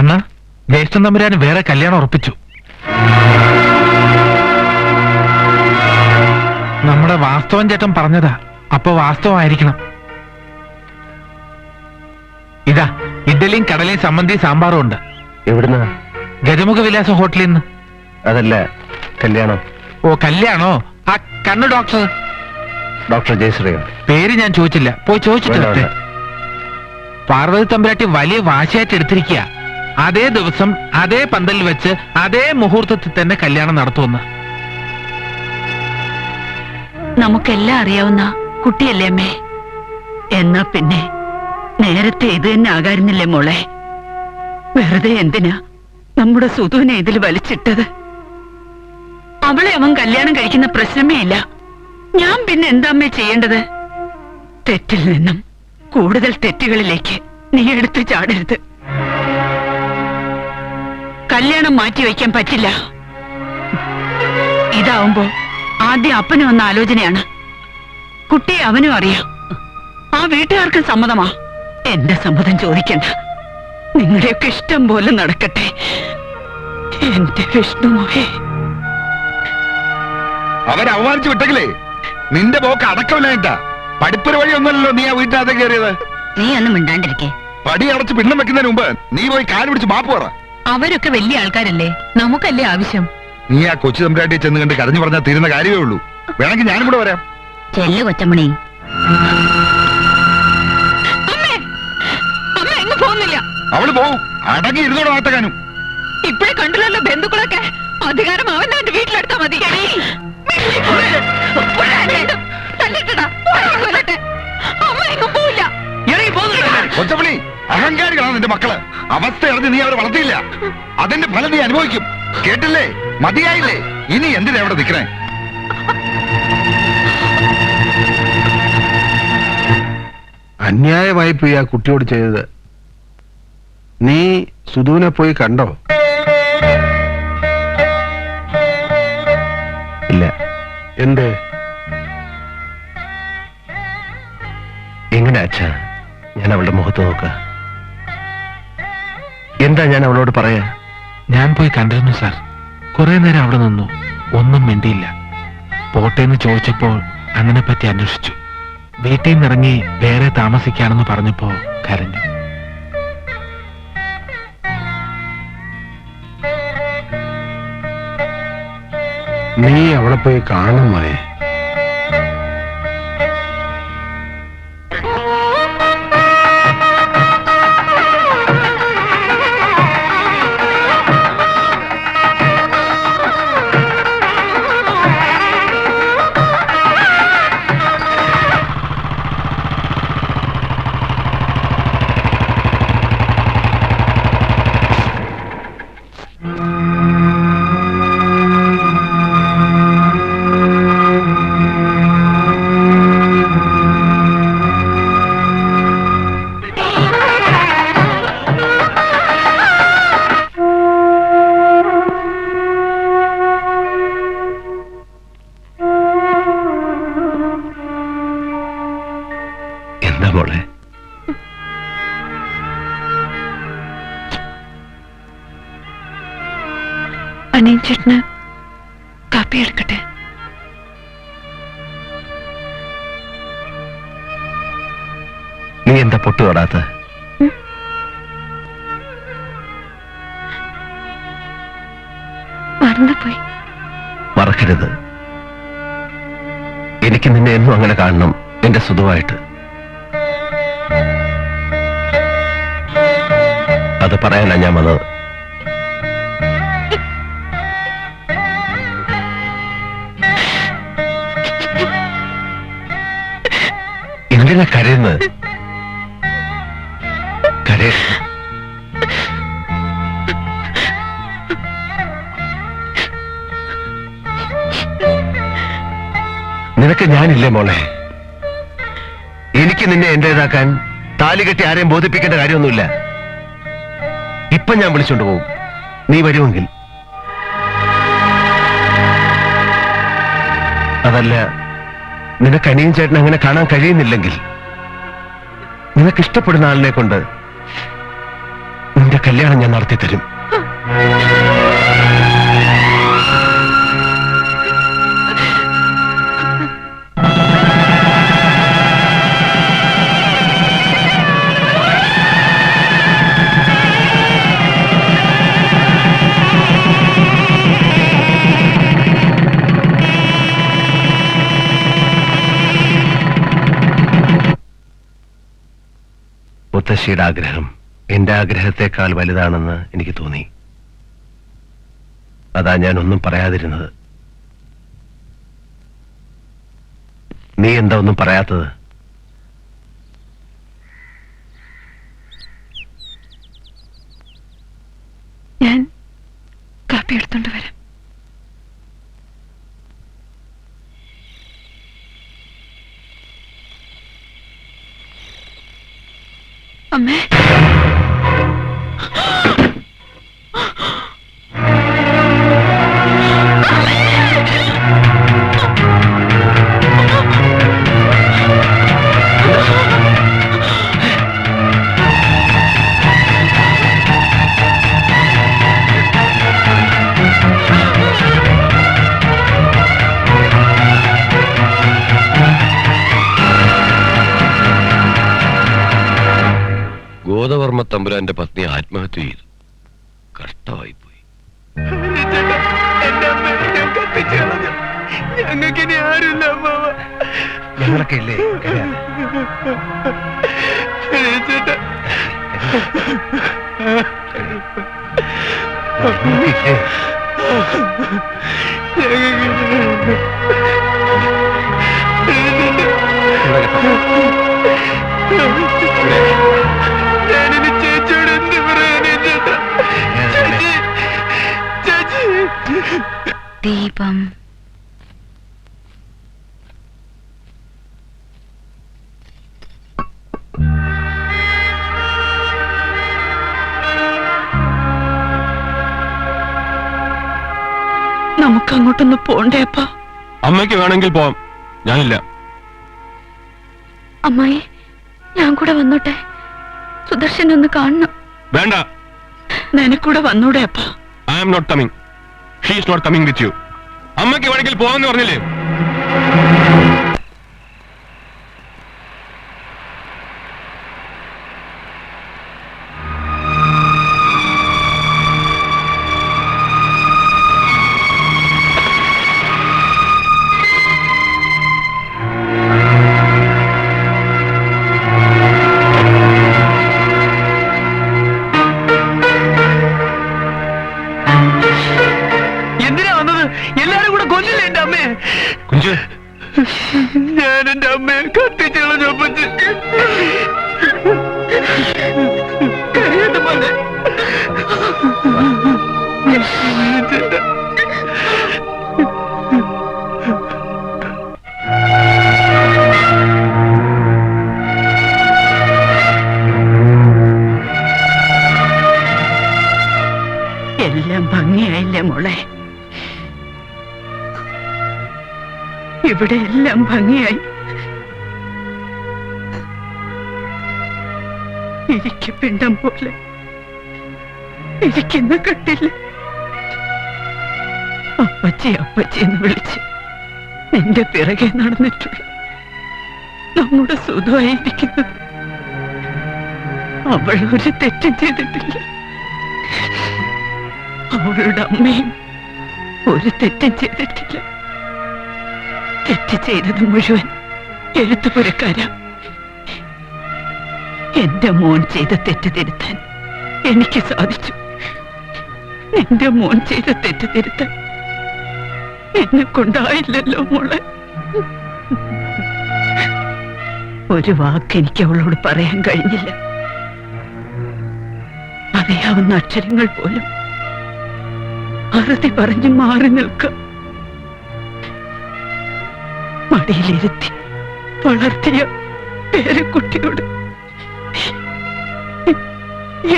അണ്ണ ജ്യേഷ്ഠൻ തമ്പുരാന് വേറെ കല്യാണം ഉറപ്പിച്ചു. നമ്മുടെ വാസ്തവൻ ചേട്ടൻ പറഞ്ഞതാ അപ്പൊ വാസ്തവമായിരിക്കണം. ഇതാ ഇഡ്ഡലിയും കടലയും സംബന്ധി സാമ്പാറും ഉണ്ട്. എവിടുന്നാ? ഗജമുഖ വിലാസ ഹോട്ടലിൽ നിന്ന്. അതല്ല കല്യാണം. ഓ കല്യാണോ? ആ കണ്ണു ഡോക്ടർ. ഡോക്ടർ ജയശ്രീയോ? പേര് ഞാൻ ചോദിച്ചില്ല. പോയി ചോദിച്ചിട്ട് പാർവതി തമ്പുരാട്ടി വലിയ വാശിയായിട്ട് എടുത്തിരിക്കുക അതേ ദിവസം അതേ പന്തലിൽ വെച്ച് അതേ മുഹൂർത്തത്തിൽ തന്നെ കല്യാണം നടത്തുമെന്ന്. നമുക്കെല്ലാം അറിയാവുന്ന കുട്ടിയല്ലേ അമ്മേ? എന്നാ പിന്നെ നേരത്തെ ഇത് തന്നെ ആകാരുന്നില്ലേ മോളെ? വെറുതെ എന്തിനാ നമ്മുടെ സുധുവിനെ ഇതിൽ വലിച്ചിട്ടത്? അവളെ അവൻ കല്യാണം കഴിക്കുന്ന പ്രശ്നമേ ഇല്ല. ഞാൻ പിന്നെ എന്താ അമ്മേ ചെയ്യേണ്ടത്? തെറ്റിൽ നിന്നും കൂടുതൽ തെറ്റുകളിലേക്ക് നീ എടുത്തു ചാടരുത്. കല്യാണം മാറ്റി വയ്ക്കാൻ പറ്റില്ല. ഇതാവുമ്പോ ആദ്യം അപ്പനും വന്ന ആലോചനയാണ്. കുട്ടിയെ അവനും അറിയാം. ആ വീട്ടുകാർക്കും സമ്മതമാ. എന്റെ സമ്മതം ചോദിക്കണ്ട. നിങ്ങളുടെയൊക്കെ ഇഷ്ടം പോലെ നടക്കട്ടെ. എന്റെ വിഷ്ണുമോഹേ അവരെ അവമാനിച്ചു വിട്ടെങ്കിലേ നിന്റെ പോക്ക് അടക്കമില്ലായിട്ടാ പഠിപ്പൊരു വഴി ഒന്നല്ലോ നീ ആ വീട്ടിനകത്ത് കയറിയത്. നീ ഒന്നും മിണ്ടാണ്ടിരിക്കേ. പടി അടച്ച് പിണ്ണം വെക്കുന്നതിന് മുമ്പ് നീ പോയി കാൽ പിടിച്ച് മാപ്പ് പറ. അവരൊക്കെ വലിയ ആൾക്കാരല്ലേ? നമുക്കല്ലേ ആവശ്യം? നീ ആ കൊച്ചു തമ്പുരാട്ടിയെ ചെന്ന് കണ്ട് കരഞ്ഞു പറഞ്ഞാൽ തീരുന്ന കാര്യമേ ഉള്ളൂ. വേണമെങ്കിൽ ഞാനും കൂടെ വരാം. ചെല്ല കൊച്ചമണി. അമ്മേ! അമ്മ എങ്ങ് പോകുന്നില്ല. അവൾ പോവും. അടങ്ങി ഇരുന്നോട് നാട്ടകാനും ഇപ്പഴേ കണ്ടില്ലല്ലോ ബന്ധുക്കളൊക്കെ. അധികാരം അവൻ തന്റെ വീട്ടിലെടുത്താ മതി. തല്ലിട്ടടാ. കൊല്ലട്ടെ. അമ്മ എങ്ങും പോവില്ല. കൊച്ചപ്പള്ളി അഹങ്കാരികളാണ് നിന്റെ മക്കൾ. അവസ്ഥ അറിഞ്ഞ് നീ അവരെ വളർത്തിയില്ല. അതിന്റെ ഫലം നീ അനുഭവിക്കും. കേട്ടില്ലേ? മതിയായില്ലേ? ഇനി എന്തിനാ അവിടെ നിൽക്കണേ? അന്യായമായി പോയി ആ കുട്ടിയോട് ചെയ്തത്. നീ സുധുവിനെ പോയി കണ്ടോ? ഇല്ല. എന്ത്? എങ്ങനെ അച്ഛാ? ഞാൻ അവളുടെ മുഖത്ത് നോക്ക. എന്താ ഞാൻ അവളോട് പറയാ? ഞാൻ പോയി കണ്ടിരുന്നു സാർ. കുറെ നേരം അവിടെ നിന്നു. ഒന്നും മിണ്ടിയില്ല. പോട്ടേന്ന് ചോദിച്ചപ്പോൾ അങ്ങനെ പറ്റി അന്വേഷിച്ചു. വീട്ടിൽ നിന്നിറങ്ങി വേറെ താമസിക്കാണെന്ന് പറഞ്ഞപ്പോ കരഞ്ഞു. നീ അവളെ പോയി കാണുമേ എന്താ മോളെ? അനിയൻ ചേട്ടന് കാപ്പി എടുക്കട്ടെ? നീ എന്താ പൊട്ടു തൊടാത്ത? മറന്നുപോയി. മറക്കരുത്. എനിക്ക് നിന്നെ എന്നും അങ്ങനെ കാണണം. എന്റെ സുഖമായിട്ട്. അത് പറയാനാ ഞാൻ വന്നത്. എന്തിനാ കരയുന്നത്? കരയ നിനക്ക് ഞാനില്ലേ മോളെ? എനിക്ക് നിന്നെ എന്റേതാക്കാൻ താലി കെട്ടി ആരെയും ബോധിപ്പിക്കേണ്ട കാര്യമൊന്നുമില്ല. ഇപ്പൊ ഞാൻ വിളിച്ചോണ്ട് പോകും നീ വരുമെങ്കിൽ. അതല്ല നിനക്ക് അനിയും ചേട്ടൻ അങ്ങനെ കാണാൻ കഴിയുന്നില്ലെങ്കിൽ നിനക്ക് ഇഷ്ടപ്പെടുന്ന ആളിനെ കൊണ്ട് നിന്റെ കല്യാണം ഞാൻ നടത്തി തരും മുത്തശ്ശിയുടെ ആഗ്രഹം എന്റെ ആഗ്രഹത്തെക്കാൾ വലുതാണെന്ന് എനിക്ക് തോന്നി. അതാ ഞാൻ ഒന്നും പറയാതിരുന്നത്. നീ എന്താ ഒന്നും പറയാത്തത്? ഞാൻ കാപ്പി എടുത്തോണ്ട് വരാം. അമ്മേ. ഗോദവർമ്മ തമ്പുരാന്റെ പത്നി ആത്മഹത്യ ചെയ്തു. കഷ്ടമായി പോയി ആരുമില്ല ഞങ്ങളൊക്കെ ഇല്ലേ കരയാതെ. ദീപം. നമുക്ക് അങ്ങോട്ടൊന്ന് പോണ്ടേ അപ്പ? അമ്മയ്ക്ക് വേണമെങ്കിൽ പോവാം. ഞാനില്ല. അമ്മായി ഞാൻ കൂടെ വന്നോട്ടെ? സുദർശൻ ഒന്ന് കാണണം. വേണ്ട. നിനക്കൂടെ വന്നൂടെ അപ്പ? I am not coming she is not coming with you അമ്മയ്ക്ക് വേണമെങ്കിൽ പോകാമെന്ന് പറഞ്ഞില്ലേ? ഇവിടെ എല്ലാം ഭംഗിയായി. എനിക്ക് പിണ്ടം പോലെ. ഇരിക്കുന്ന കട്ടില്ല. അപ്പച്ചി അപ്പച്ചി എന്ന് വിളിച്ച് നിന്റെ പിറകെ നടന്നിട്ടുള്ള നമ്മുടെ സുഖമായിരിക്കുന്നത് അവൾ ഒരു തെറ്റും ചെയ്തിട്ടില്ല. അവളുടെ അമ്മയും ഒരു തെറ്റും ചെയ്തിട്ടില്ല. തെറ്റ് ചെയ്തത് മുഴുവൻ എഴുത്തുപുരക്കാരാ. എന്റെ മോൻ ചെയ്ത തെറ്റ് തിരുത്താൻ എനിക്ക് സാധിച്ചു. എന്റെ മോൻ ചെയ്ത തെറ്റ് തിരുത്താൻ എന്നെ കൊണ്ടായില്ലല്ലോ മോളെ. ഒരു വാക്ക് എനിക്ക് അവളോട് പറയാൻ കഴിഞ്ഞില്ല. അറിയാവുന്ന അക്ഷരങ്ങൾ പോലും അറുതി പറഞ്ഞു മാറി നിൽക്കുക. മടിയിലിരുത്തി വളർത്തിയ പേരക്കുട്ടിയോട്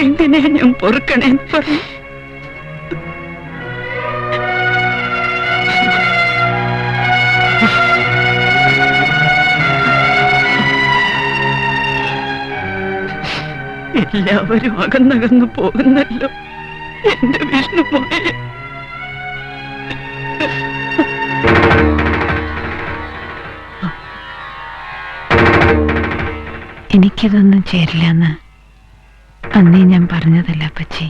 എങ്ങനെയാ ഞാൻ പൊറുക്കണേന്ന് പറഞ്ഞു? എല്ലാവരും അകന്നകന്നു പോകുന്നല്ലോ. എന്റെ വിഷ്ണുമായ എനിക്കിതൊന്നും ചേരില്ലെന്ന് അന്നേ ഞാൻ പറഞ്ഞതല്ല അപ്പച്ചി.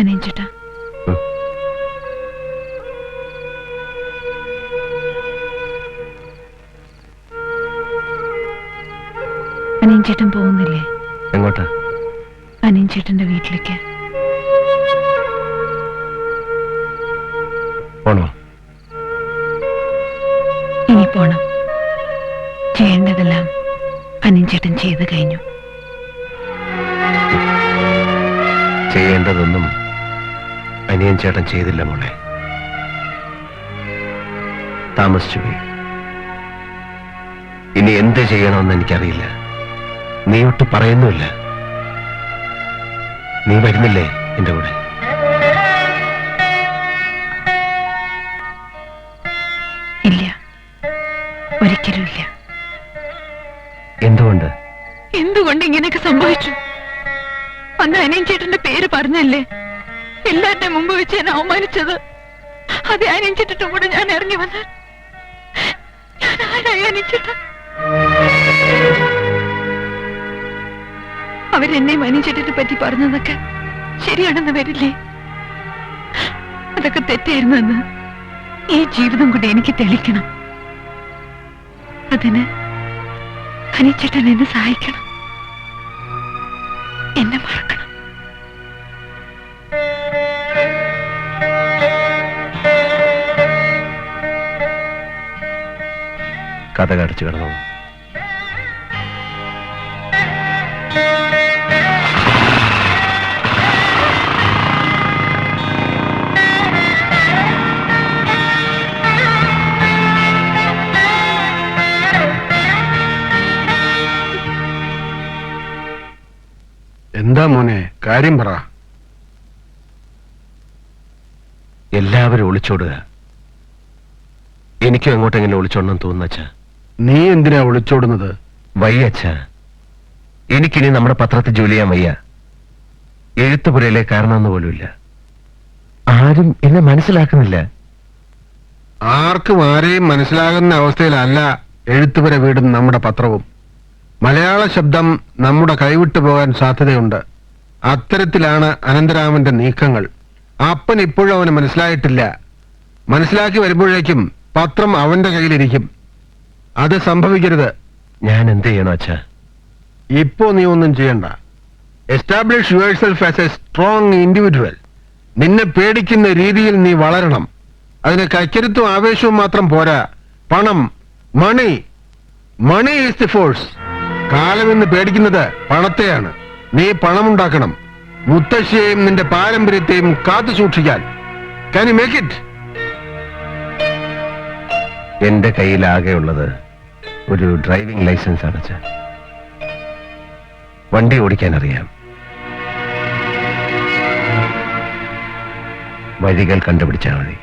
അനിയഞ്ചേട്ടാ ഉം. അനിയഞ്ചേട്ടൻ പോകുന്നില്ലേ? എങ്ങോട്ടാ? അനിയഞ്ചേട്ടന്റെ വീട്ടിലേക്ക്. പോണോ? ഇനി പോണം. ചെയ്യേണ്ടതെല്ലാം അനിയഞ്ചേട്ടൻ ചെയ്തു കഴിഞ്ഞു. ചെയ്യേണ്ടതൊന്നും അനിയൻ ചേട്ടൻ ചെയ്തില്ല മോളെ. താമസിച്ചു പോയി. ഇനി എന്ത് ചെയ്യണമെന്ന് എനിക്കറിയില്ല. നീ ഒട്ട് പറയുന്നുമില്ല. നീ വരുന്നില്ലേ എന്റെ കൂടെ? ഇല്ല. ഒരിക്കലും ഇല്ല. എന്തുകൊണ്ട്? എന്തുകൊണ്ട് ഇങ്ങനെയൊക്കെ സംഭവിച്ചു? അന്ന് അനിയൻ ചേട്ടന്റെ പേര് പറഞ്ഞല്ലേ? എല്ലാരുടെ മുമ്പ് വെച്ച് എന്നെ അവമാനിച്ചത്. അത് അനിയൻ കൂടെ ഞാൻ ഇറങ്ങി വന്നാൽ ഞാൻ ആരായി അവരെന്നെയും അനിയൻ പറ്റി പറഞ്ഞതൊക്കെ ശരിയാണെന്ന് വരില്ലേ? അതൊക്കെ തെറ്റായിരുന്നെന്ന് ഈ ജീവിതം കൊണ്ട് എനിക്ക് തെളിക്കണം അതിന് അനിച്ചേട്ടൻ എന്നെ സഹായിക്കണം. എന്നെ മറക്കണം. കഥ കടച്ചു കിടന്നു എന്താ മോനെ? കാര്യം പറ. എല്ലാവരും ഒളിച്ചോടുക. എനിക്കും അങ്ങോട്ടെങ്ങനെ ഒളിച്ചോടണം തോന്നുന്നച്ച നീ എന്തിനാ ഒളിച്ചോടുന്നത് അച്ഛ എനിക്കിനി നമ്മുടെ പത്രത്തിൽ ജോലി ചെയ്യാൻ വയ്യ. എഴുത്തുപുരയിലെ കാരണമെന്ന് പോലുമില്ല. ആരും എന്നെ മനസ്സിലാക്കുന്നില്ല. ആർക്കും ആരെയും മനസ്സിലാകുന്ന അവസ്ഥയിലല്ല എഴുത്തുപുര വീടും നമ്മുടെ പത്രവും. മലയാള ശബ്ദം നമ്മുടെ കൈവിട്ടു പോകാൻ സാധ്യതയുണ്ട്. അത്തരത്തിലാണ് അനന്തരാമന്റെ നീക്കങ്ങൾ. അപ്പൻ ഇപ്പോഴും അവന് മനസ്സിലായിട്ടില്ല. മനസ്സിലാക്കി വരുമ്പോഴേക്കും പത്രം അവന്റെ കയ്യിലിരിക്കും. അത് സംഭവിക്കരുത്. ഞാൻ എന്ത് ചെയ്യണം അച്ഛാ? ഇപ്പോ നീ ഒന്നും ചെയ്യണ്ട. Establish yourself as a strong individual നിന്നെ പേടിക്കുന്ന രീതിയിൽ നീ വളരണം. അതിന് കൈക്കരുത്തും ആവേശവും മാത്രം പോരാ. പണം money money is the force കാലം എന്ന് പേടിക്കുന്നത് പണത്തെയാണ്. നീ പണമുണ്ടാക്കണം. മുത്തശ്ശിയെയും നിന്റെ പാരമ്പര്യത്തെയും കാത്തു സൂക്ഷിക്കാൻ. കാൻ യു മേക്ക് ഇറ്റ് എന്റെ കയ്യിലാകെയുള്ളത് ഒരു ഡ്രൈവിംഗ് ലൈസൻസ് ആണ് അച്ഛൻ വണ്ടി ഓടിക്കാൻ അറിയാം. വഴികൾ കണ്ടുപിടിച്ചാൽ മതി.